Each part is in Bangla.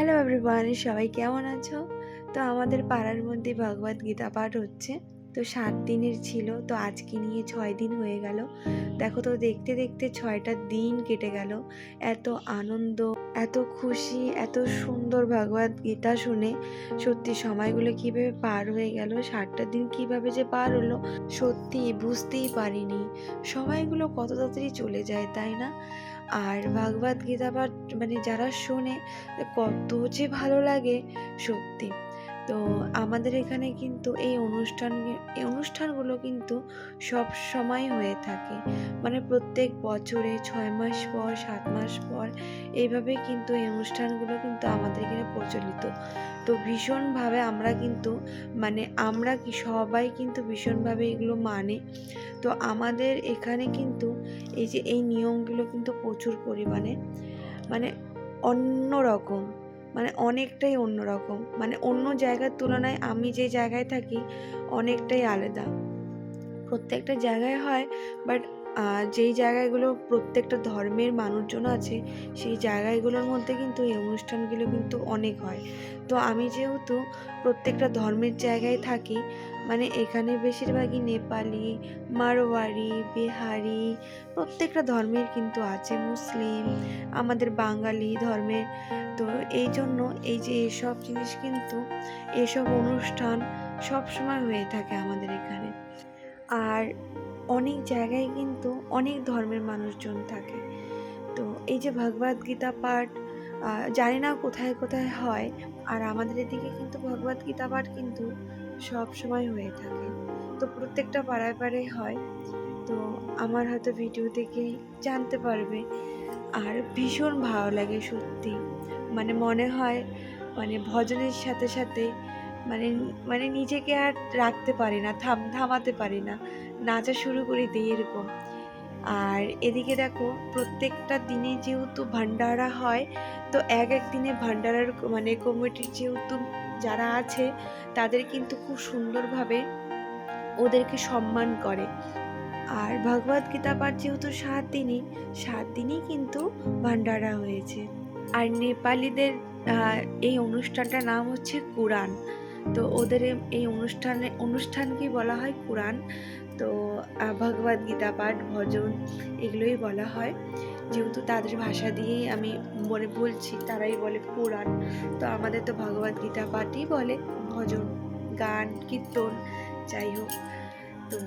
হ্যালো এভরিওয়ান সবাই কেমন আছো? তো আমাদের পাড়ার মধ্যে ভগবত গীতা পাঠ হচ্ছে। তো সাত দিনের ছিল, তো আজকে নিয়ে ছয় দিন হয়ে গেল। দেখো তো, দেখতে দেখতে ছয়টা দিন কেটে গেল। এত আনন্দ, এত খুশি, এত সুন্দর ভগবত গীতা শুনে। সত্যি, সময়গুলো কীভাবে পার হয়ে গেল, সাতটা দিন কীভাবে যে পার হলো, সত্যি বুঝতেই পারিনি। সময়গুলো কত তাড়াতাড়ি চলে যায়, তাই না? আর ভাগবত গীতা পাঠ মানে যারা শোনে কত যে ভালো লাগে সত্যি। তো আমাদের এখানে কিন্তু এই অনুষ্ঠান, এই অনুষ্ঠানগুলো কিন্তু সব সময় হয়ে থাকে। মানে প্রত্যেক বছরে ছয় মাস পর, সাত মাস পর এইভাবে কিন্তু এই অনুষ্ঠানগুলো কিন্তু আমাদের এখানে প্রচলিত। তো ভীষণভাবে আমরা কিন্তু মানে আমরা কি সবাই কিন্তু ভীষণভাবে এগুলো মানে। তো আমাদের এখানে কিন্তু এই যে এই নিয়মগুলো কিন্তু প্রচুর পরিমাণে মানে অন্য রকম মানে অনেকটাই অন্যরকম মানে অন্য জায়গার তুলনায় আমি যে জায়গায় থাকি, অনেকটাই আলাদা। প্রত্যেকটা জায়গায় হয় বাট যেই জায়গাগুলো প্রত্যেকটা ধর্মের মানুষজন আছে, সেই জায়গাগুলোর মধ্যে কিন্তু এই অনুষ্ঠানগুলো কিন্তু অনেক হয়। তো আমি যেহেতু প্রত্যেকটা ধর্মের জায়গায় থাকি মানে এখানে বেশিরভাগই নেপালি, মারোয়ারি, বিহারি, প্রত্যেকটা ধর্মের কিন্তু আছে মুসলিম, আমাদের বাঙালি ধর্মের। তো এই জন্য এই যে এসব জিনিস কিন্তু এসব অনুষ্ঠান সব সময় হয়ে থাকে আমাদের এখানে। আর অনেক জায়গায় কিন্তু অনেক ধর্মের মানুষজন থাকে। তো এই যে ভগবদ গীতা পাঠ জানি না কোথায় কোথায় হয়, আর আমাদের এদিকে কিন্তু ভগবদ গীতা পাঠ কিন্তু সব সময় হয়ে থাকে। তো প্রত্যেকটা পাড়ায় পাড়ায় হয়। তো আমার হয়তো ভিডিও থেকে জানতে পারবে। আর ভীষণ ভালো লাগে সত্যি। মানে মনে হয় মানে ভজনের সাথে সাথে মানে মানে নিজেকে আর রাখতে পারি না, থাম, থামাতে পারি না। নাচা শুরু করে দিই এরকম। আর এদিকে দেখো, প্রত্যেকটা দিনে যেহেতু ভান্ডারা হয়, তো এক এক দিনে ভান্ডারার মানে কমিটির যেহেতু যারা আছে, তাদের কিন্তু খুব সুন্দরভাবে ওদেরকে সম্মান করে। আর ভগবদ গীতা পাঠ যেহেতু সাত দিনই সাত দিনই কিন্তু ভান্ডারা হয়েছে। আর নেপালিদের এই অনুষ্ঠানটার নাম হচ্ছে কুরআন। তো ওদের এই অনুষ্ঠানে, অনুষ্ঠানকে বলা হয় কুরআন। তো ভগবদ গীতা পাঠ, ভজন, এগুলোই বলা হয়। যেহেতু তাদের ভাষা দিয়েই আমি বলে বলছি, তারাই বলে পুরাণ। তো আমাদের তো ভগবদ গীতা পাঠই বলে ভজন, গান, কীর্তন, যাই হোক। তো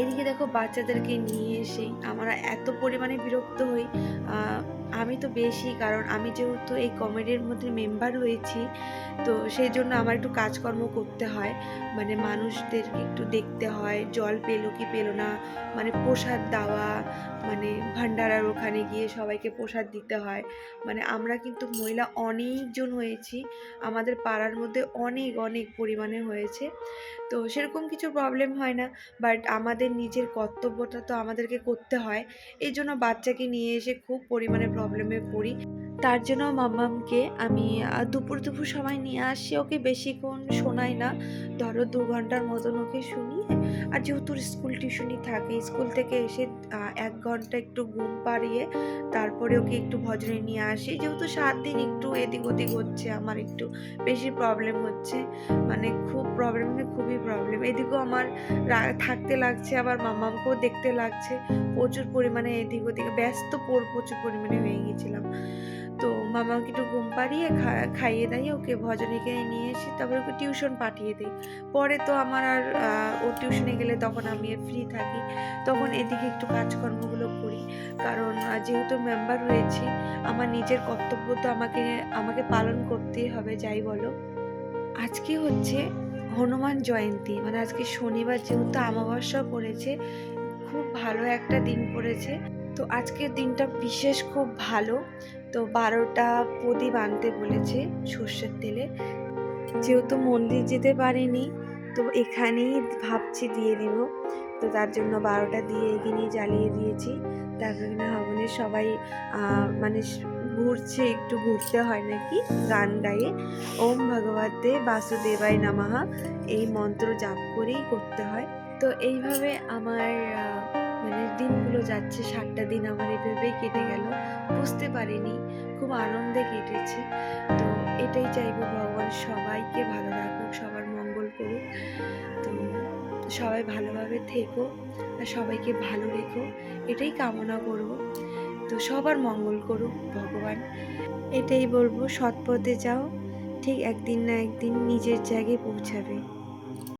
এদিকে দেখো বাচ্চাদেরকে নিয়ে এসে আমরা এত পরিমাণে বিরক্ত হই। আমি তো বেশি, কারণ আমি যেহেতু এই কমেডির মধ্যে মেম্বার হয়েছি, তো সেই জন্য আমার একটু কাজকর্ম করতে হয়। মানে মানুষদেরকে একটু দেখতে হয়, জল পেল কি পেল না মানে প্রসাদ দেওয়া মানে ভান্ডারার ওখানে গিয়ে সবাইকে প্রসাদ দিতে হয়। মানে আমরা কিন্তু মহিলা অনেকজন হয়েছি। আমাদের পাড়ার মধ্যে অনেক অনেক পরিমাণে হয়েছে। তো সেরকম কিছু প্রবলেম হয় না। বাট আমাদের নিজের কর্তব্যটা তো আমাদেরকে করতে হয়। এই জন্য বাচ্চাকে নিয়ে এসে খুব পরিমাণে প্রবলেমে পড়ি। তার জন্য মাম্মামকে আমি দুপুর দুপুর সময় নিয়ে আসি। ওকে বেশিক্ষণ শোনাই না। ধরো দু ঘণ্টার মতন ওকে শুনিয়ে আর যেহেতু স্কুল টিউশনই থাকে, স্কুল থেকে এসে এক ঘণ্টা একটু ঘুম পাড়িয়ে তারপরে ওকে একটু ভজনে নিয়ে আসি। যেহেতু সাত দিন একটু এদিক ওদিক হচ্ছে, আমার একটু বেশি প্রবলেম হচ্ছে মানে খুব প্রবলেম মানে খুবই প্রবলেম এদিকেও আমার থাকতে লাগছে, আবার মামামকেও দেখতে লাগছে। প্রচুর পরিমাণে এদিক ওদিকে, ব্যস্ত পর- প্রচুর পরিমাণে হয়ে গেছিলাম। তো মামাকে একটু ঘুম পাড়িয়ে খাইয়ে দাইয়ে ওকে ভজনীকে নিয়ে এসে তারপরে ওকে টিউশন পাঠিয়ে দিই। পরে তো আমার আর ও টিউশনে গেলে তখন আমি ফ্রি থাকি। তখন এদিকে একটু কাজকর্মগুলো করি। কারণ যেহেতু মেম্বার হয়েছি, আমার নিজের কর্তব্য তো আমাকে আমাকে পালন করতেই হবে, যাই বলো। আজকে হচ্ছে হনুমান জয়ন্তী। মানে আজকে শনিবার যেহেতু অমাবস্যা পড়েছে, খুব ভালো একটা দিন পড়েছে। তো আজকের দিনটা বিশেষ খুব ভালো। তো বারোটা প্রদীপ আনতে বলেছে সর্ষের তেলে। যেহেতু মন্দির যেতে পারিনি, তো এখানেই ভাবছি দিয়ে দিব। তো তার জন্য বারোটা দিয়ে এগিয়ে জ্বালিয়ে দিয়েছি। তারপরে এখানে হবনের সবাই মানে ঘুরছে, একটু ঘুরতে হয় নাকি গান গাইয়ে ওম ভগবতে বাসুদেবাই নামাহা এই মন্ত্র জাপ করেই করতে হয়। তো এইভাবে আমার মানে দিনগুলো যাচ্ছে, সাতটা দিন আমার এইভাবেই কেটে গেল। বুঝতে পারিনি, খুব আনন্দে কেটেছে। তো এটাই চাইব ভগবান সবাইকে ভালো রাখুক, সবার মঙ্গল করুক। তো সবাই ভালোভাবে থেকো আর সবাইকে ভালো রেখো, এটাই কামনা করব। তো সবার মঙ্গল করুক ভগবান। এটাই বলব সৎ পথে যাও, ঠিক একদিন না একদিন নিজের জায়গায় পৌঁছাবে।